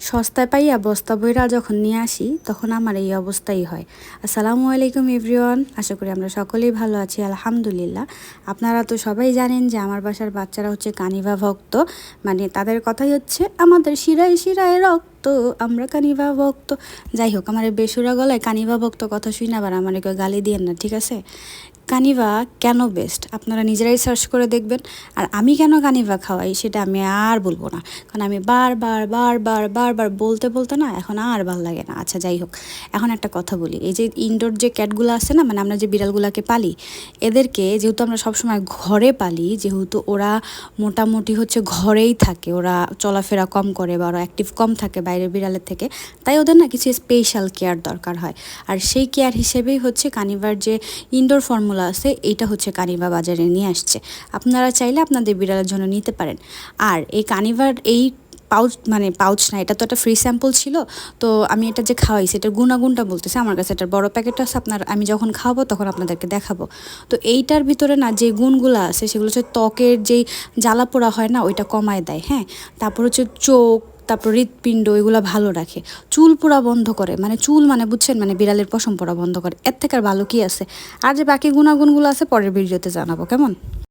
সস্তায় পাইয়া বস্তা বইরা যখন নিয়ে আসি, তখন আমার এই অবস্থাই হয়। আসসালামু আলাইকুম এভরিওয়ান, আশা করি আমরা সকলেই ভালো আছি, আলহামদুলিল্লাহ। আপনারা তো সবাই জানেন যে আমার বাসার বাচ্চারা হচ্ছে কানিভা ভক্ত। মানে তাদের কথাই হচ্ছে, আমাদের শিরায় শিরায় রক্ত। আমরা কানিভা ভক্ত। যাই হোক, আমার বেসুরা গলায় কানিভা ভক্ত কথা শুই না আমার কেউ গালি দিয়েন না, ঠিক আছে? কানিভা কেন বেস্ট আপনারা নিজেরাই সার্চ করে দেখবেন। আর আমি কেন কানিভা খাওয়াই, সেটা আমি আর বলব না। কারণ আমি বারবার বারবার বারবার বলতে বলতে না, এখন আর ভালো লাগে না। আচ্ছা যাই হোক, এখন একটা কথা বলি। এই যে ইনডোর যে ক্যাটগুলো আছে না মানে আমরা যে বিড়ালগুলোকে পালি, এদেরকে যেহেতু আমরা সবসময় ঘরে পালি, যেহেতু ওরা মোটামুটি হচ্ছে ঘরেই থাকে, ওরা চলাফেরা কম করে বা ওরা অ্যাক্টিভ কম থাকে বাইরের বিড়ালের থেকে, তাই ওদের না কিছু স্পেশাল কেয়ার দরকার হয়। আর সেই কেয়ার হিসেবেই হচ্ছে কানিভার যে ইনডোর ফর্মুলা আছে, এইটা হচ্ছে কানিভা বাজারে নিয়ে আসছে। আপনারা চাইলে আপনাদের বিড়ালের জন্য নিতে পারেন। আর এই কানিভার এই পাউচ মানে পাউচ না, এটা তো একটা ফ্রি স্যাম্পল ছিল, তো আমি এটা যে খাওয়াইছি, এটার গুণাগুণটা বলতেছে, আমার কাছে এটার বড় প্যাকেট আছে, আপনার, আমি যখন খাওয়াবো তখন আপনাদেরকে দেখাবো। তো এইটার ভিতরে না যে গুণগুলো আছে, সেগুলো হচ্ছে ত্বকের যেই জ্বালা পোড়া হয় না, ওইটা কমায় দেয় হ্যাঁ? তারপর হচ্ছে চোখ তারপর হৃৎপিণ্ড, এগুলো ভালো রাখে। চুল পোড়া বন্ধ করে মানে চুল মানে বুঝছেন মানে বিড়ালের পশম পোড়া বন্ধ করে। এর থেকে আর ভালো কী আছে? আর যে বাকি গুণাগুণগুলো আছে, পরের ভিডিওতে জানাব, কেমন?